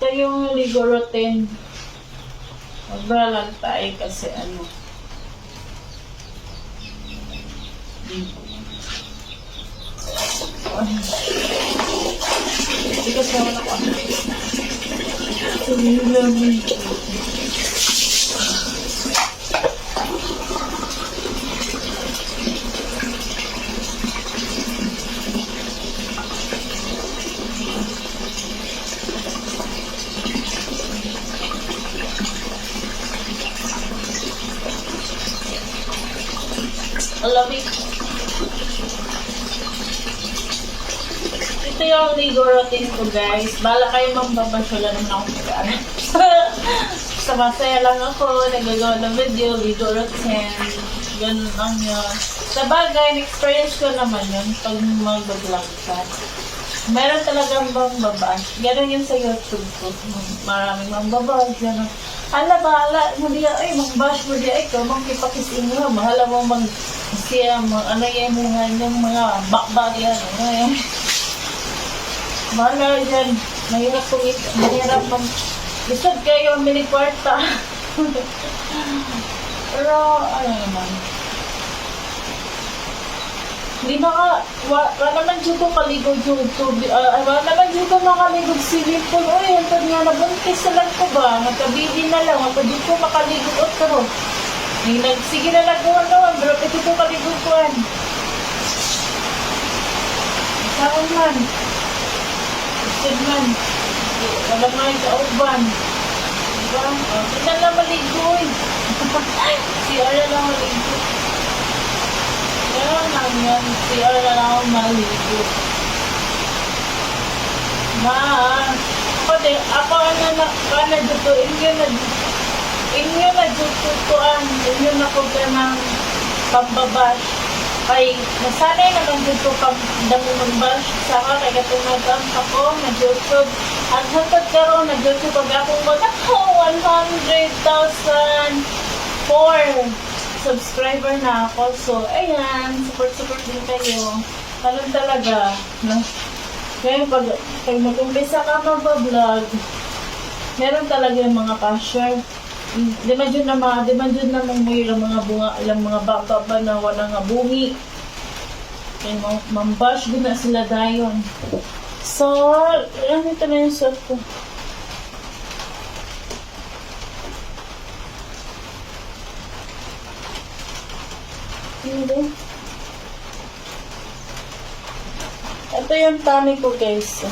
Ito yung ligorotin. Sobra lang tayo kasi ano. Hindi kasi naman ako. Ang lamig. Ang lamig. Ito yung ligo routine ko guys. Bala kayo mambabasyo lang naman ako Sa masaya lang ako, nagagawa ng video, ligo routine. Ganun lang yun. Sa bagay, experience ko naman yun pag mag-vlog ka. Meron talagang bang babash. Ganun yun sa YouTube ko. Maraming mambabash. Ganun. Ala, bahala. Hindi, ay, magbash mo di. Ay, ikaw, magkipakisin mo. Mahala mo mag siya, mag, ano yan, mga, yung mga bakbag yan. Ano yan. Bahala dyan. Mahirap kong it. Mahirap mag... Isod kayo, mini kwarta. Pero, ano naman. Hindi na ka, wa, wa naman ko kaligod yung tubig, ah, wa naman ko makaligod swimming pool. Uy, ito nga, nabuntis na lang ko ba? Nagkabidi na lang, ako di ko makaligod o pero. Ay, nag, sige na lang ko ano, pero ito ko kaligod ko an. Saan man? Isod man. Wala nga yung kauban. Diba? Oh, ito na maligo eh. CR na lang maligo. Kaya lang yan, CR na lang ako maligo. Ma, ako din, ako ano na, kana dito, inyo na, inyo na dito to an, inyo na ka ng pambabash. Kay, nasanay naman dito pag damo magbash, saka kay katunagan ako, nag-YouTube. Ang hangtod karon nag-YouTube pag akong mga 100,000 for subscriber na ako. So, ayan, support-support din kayo. Ganun talaga, no? Ngayon, pag, pag nag-umpisa ka mag-vlog, meron talaga yung mga passion. Di man dyan na mga, di man dyan na mga mga bunga, ilang mga baba ba na wala nga bungi. Kaya mam- mambash din na sila dayon. So, ano ito na yung suot ko. Hindi. Ito yung tummy ko guys.